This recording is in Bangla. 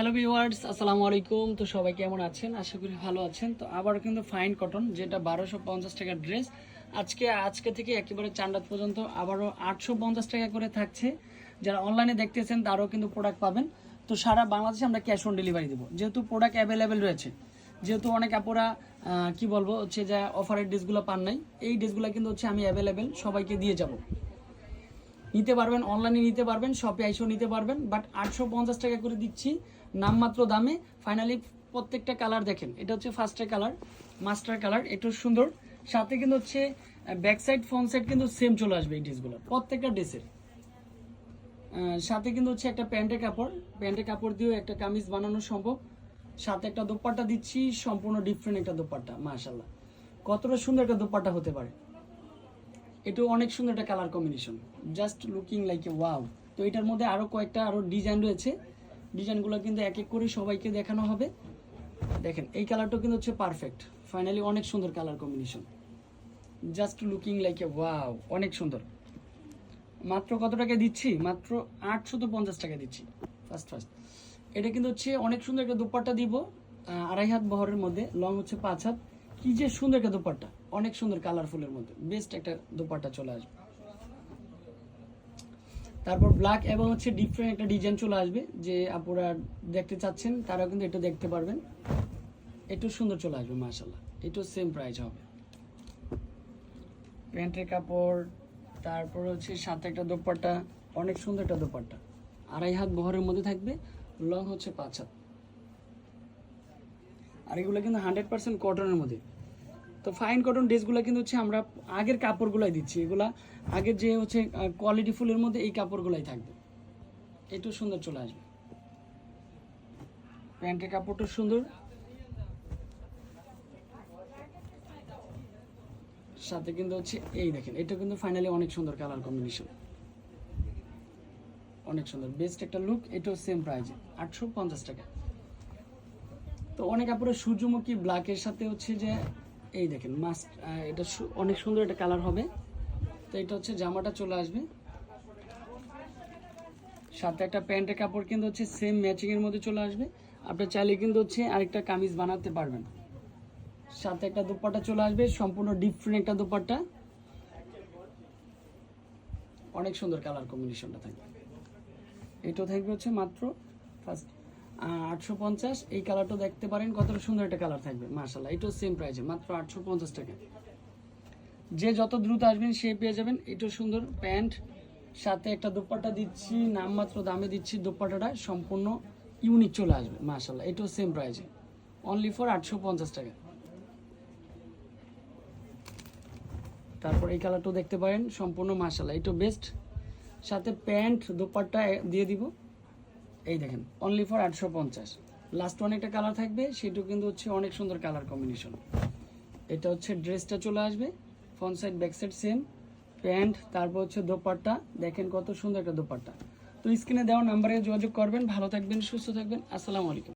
হ্যালো ভিউয়ার্স, আসসালামু আলাইকুম। তো সবাই কেমন আছেন? আশা করি ভালো আছেন। তো আবার কিন্তু ফাইন কটন যেটা বারোশো পঞ্চাশ টাকার ড্রেস আজকে আজকে থেকে একেবারে চান্ডাত পর্যন্ত আবারও আটশো পঞ্চাশ টাকা করে থাকছে। যারা অনলাইনে দেখতেছেন, তারও কিন্তু প্রোডাক্ট পাবেন। তো সারা বাংলাদেশে আমরা ক্যাশ অন ডেলিভারি দেবো। যেহেতু প্রোডাক্ট অ্যাভেলেবেল রয়েছে, যেহেতু অনেক আপুরা কি বলব, হচ্ছে যে অফারের ড্রেসগুলো পান নাই, এই ড্রেসগুলো কিন্তু হচ্ছে আমি অ্যাভেলেবেল সবাইকে দিয়ে যাব। নিতে পারবেন অনলাইনে নিতে পারবেন শপে আইসেও নিতে পারবেন বাট আটশো পঞ্চাশ টাকা করে দিচ্ছি, নামমাত্র দামে। ফাইনালি প্রত্যেকটা কালার দেখেন, এটা হচ্ছে ফার্স্টের কালার মাস্টার কালার একটু সুন্দর। সাথে কিন্তু হচ্ছে ব্যাক সাইড ফ্রন্ট সাইড কিন্তু সেম চলে আসবে এই ড্রেসগুলো প্রত্যেকটা ড্রেসের সাথে কিন্তু হচ্ছে একটা প্যান্টের কাপড় প্যান্টের কাপড় দিয়েও একটা কামিজ বানানো সম্ভব। সাথে একটা দোপাট্টা দিচ্ছি, সম্পূর্ণ ডিফারেন্ট একটা দোপাট্টা মাশাল্লাহ কতটা সুন্দর একটা দোপাট্টা হতে পারে। এটা অনেক সুন্দর একটা colour combination just looking like a wow তো এটার মধ্যে আরও কয়েকটা আরও ডিজাইন রয়েছে। ডিজাইনগুলো কিন্তু এক এক করে সবাইকে দেখানো হবে। দেখেন, এই কালারটা কিন্তু হচ্ছে পারফেক্ট ফাইনালি অনেক সুন্দর colour combination just looking like a wow অনেক সুন্দর। মাত্র কত টাকা দিচ্ছি? মাত্র আটশো তো পঞ্চাশ টাকা দিচ্ছি। ফার্স্ট ফার্স্ট এটা কিন্তু হচ্ছে অনেক সুন্দর একটা দুপাট্টা দিব আড়াই হাত বহরের মধ্যে। লং হচ্ছে পাঁচ হাত। কি যে সুন্দর একটা দুপাট্টা। অনেক সুন্দর কালারফুলের মধ্যে। বেস্ট একটা দুপাট্টা চলে আসবে। তারপর ব্ল্যাক এবং হচ্ছে ডিফারেন্ট একটা ডিজাইন চলে আসবে, যে আপনারা দেখতে চাচ্ছেন, তারাও কিন্তু এটা দেখতে পারবেন। একটু সুন্দর চলে আসবে মাশাল্লাহ একটু সেম প্রাইস হবে। প্যান্টের কাপড়, তারপর হচ্ছে সাথে একটা দোপাট্টা, অনেক সুন্দর একটা দোপাট্টা। আড়াই হাত বহরের মধ্যে থাকবে লং হচ্ছে পাঁচ হাত। আর এগুলো কিন্তু হান্ড্রেড পার্সেন্ট কটনের মধ্যে। তো ফাইন কটন ড্রেসগুলো কিন্তু হচ্ছে আমরা আগের কাপড়গুলাই দিচ্ছি। এগুলা আগের যে হচ্ছে কোয়ালিটি ফুলের মধ্যে এই কাপড়গুলাই থাকবে। একটু সুন্দর চলে আসবে। প্যান্টের কাপড়টা সুন্দর। সাথে কিন্তু হচ্ছে, এই দেখেন, এটা কিন্তু ফাইনালি অনেক সুন্দর কালার কম্বিনেশন অনেক সুন্দর। বেস্ট একটা লুক এটাও সেম প্রাইজে আটশো পঞ্চাশ টাকা। তো অনেক কাপড়ের সূর্যমুখী ব্ল্যাকের সাথে হচ্ছে যে, এই দেখেন মাস্ট এটা অনেক সুন্দর একটা কালার হবে। তো এটা হচ্ছে জামাটা চলে আসবে। সাথে একটা প্যান্টের কাপড় কিন্তু হচ্ছে সেম ম্যাচিং এর মধ্যে চলে আসবে। আপনি চাইলে কিন্তু হচ্ছে আরেকটা কামিজ বানাতে পারবেন। সাথে একটা দোপাট্টা চলে আসবে, সম্পূর্ণ ডিফারেন্ট একটা দোপাট্টা। অনেক সুন্দর কালার কম্বিনেশনটা থাকবে। এটাও থাকবে হচ্ছে মাত্র ফার্স্ট আটশো পঞ্চাশ, এই কালারটা দেখতে পারেন, কতটা সুন্দর একটা কালার থাকবে মার্শাল্লাহ এটাও সেম প্রাইসে মাত্র আটশো পঞ্চাশ টাকা। যে যত দ্রুত আসবেন, সে পেয়ে যাবেন। এটাও সুন্দর প্যান্ট। সাথে একটা দোপাট্টা দিচ্ছি নামমাত্র দামে দিচ্ছি দোপাট্টাটা, সম্পূর্ণ ইউনিক চলে আসবে মার্শাল্লাহ এটাও সেম প্রাইসে অনলি ফর আটশো পঞ্চাশ টাকা। তারপর এই কালারটাও দেখতে পারেন, সম্পূর্ণ মার্শাল্লাহ এটাও বেস্ট সাথে প্যান্ট, দোপাট্টা দিয়ে দিব। এই দেখেন অনলি ফর আটশো পঞ্চাশ। লাস্ট ওয়ান একটা কালার থাকবে সেটাও কিন্তু হচ্ছে অনেক সুন্দর কালার কম্বিনেশন এটা হচ্ছে ড্রেসটা চলে আসবে front side back side same pant তারপর হচ্ছে দোপাট্টা, দেখেন কত সুন্দর একটা দোপাট্টা। তো স্ক্রিনে দেওয়া নাম্বারে যোগাযোগ করবেন, ভালো থাকবেন, সুস্থ থাকবেন, আসসালামু আলাইকুম।